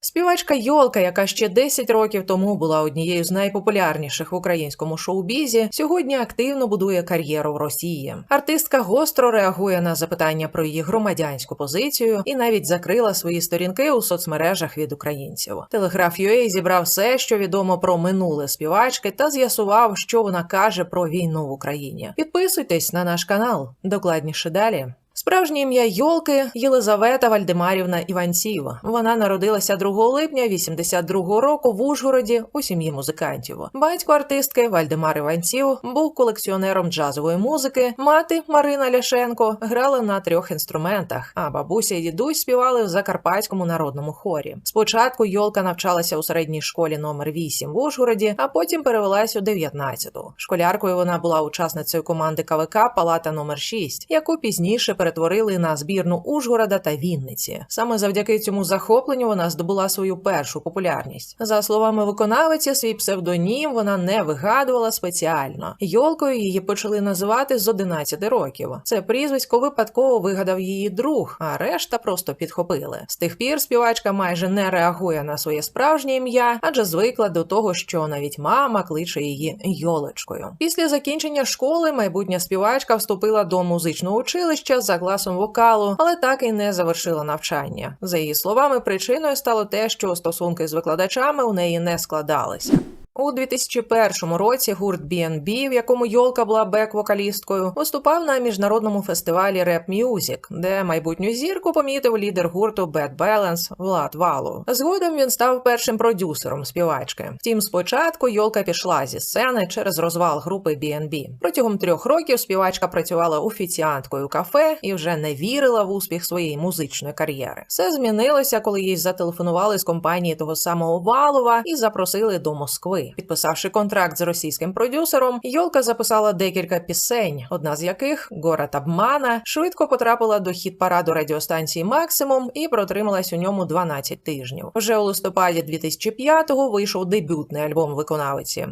Співачка Йолка, яка ще 10 років тому була однією з найпопулярніших в українському шоу-бізі, сьогодні активно будує кар'єру в Росії. Артистка гостро реагує на запитання про її громадянську позицію і навіть закрила свої сторінки у соцмережах від українців. Телеграф UA зібрав все, що відомо про минуле співачки, та з'ясував, що вона каже про війну в Україні. Підписуйтесь на наш канал. Докладніше далі. Справжнє ім'я Йолки Єлизавета Вальдемарівна Іванців. Вона народилася 2 липня 82-го року в Ужгороді у сім'ї музикантів. Батько артистки Вальдемар Іванців був колекціонером джазової музики. Мати Марина Ляшенко грала на трьох інструментах, а бабуся і дідусь співали в закарпатському народному хорі. Спочатку Йолка навчалася у середній школі номер 8 в Ужгороді, а потім перевелась у 19-ту. Школяркою вона була учасницею команди КВК Палата номер 6 яку пізніше перетворили на збірну Ужгорода та Вінниці. Саме завдяки цьому захопленню вона здобула свою першу популярність. За словами виконавиці, свій псевдонім вона не вигадувала спеціально. Йолкою її почали називати з 11 років. Це прізвисько випадково вигадав її друг, а решта просто підхопили. З тих пір співачка майже не реагує на своє справжнє ім'я, адже звикла до того, що навіть мама кличе її Йолочкою. Після закінчення школи майбутня співачка вступила до музичного училища за класом вокалу, але так і не завершила навчання. За її словами, причиною стало те, що стосунки з викладачами у неї не складалися. У 2001 році гурт B&B, в якому Йолка була бек-вокалісткою, виступав на міжнародному фестивалі Rap Music, де майбутню зірку помітив лідер гурту Bad Balance Влад Валу. Згодом він став першим продюсером співачки. Втім, спочатку Йолка пішла зі сцени через розвал групи B&B. Протягом трьох років співачка працювала офіціанткою кафе і вже не вірила в успіх своєї музичної кар'єри. Все змінилося, коли їй зателефонували з компанії того самого Валова і запросили до Москви. Підписавши контракт з російським продюсером, Йолка записала декілька пісень, одна з яких Город обмана швидко потрапила до хіт параду радіостанції Максимум і протрималась у ньому 12 тижнів. Вже у листопаді 2005-го вийшов дебютний альбом виконавиці.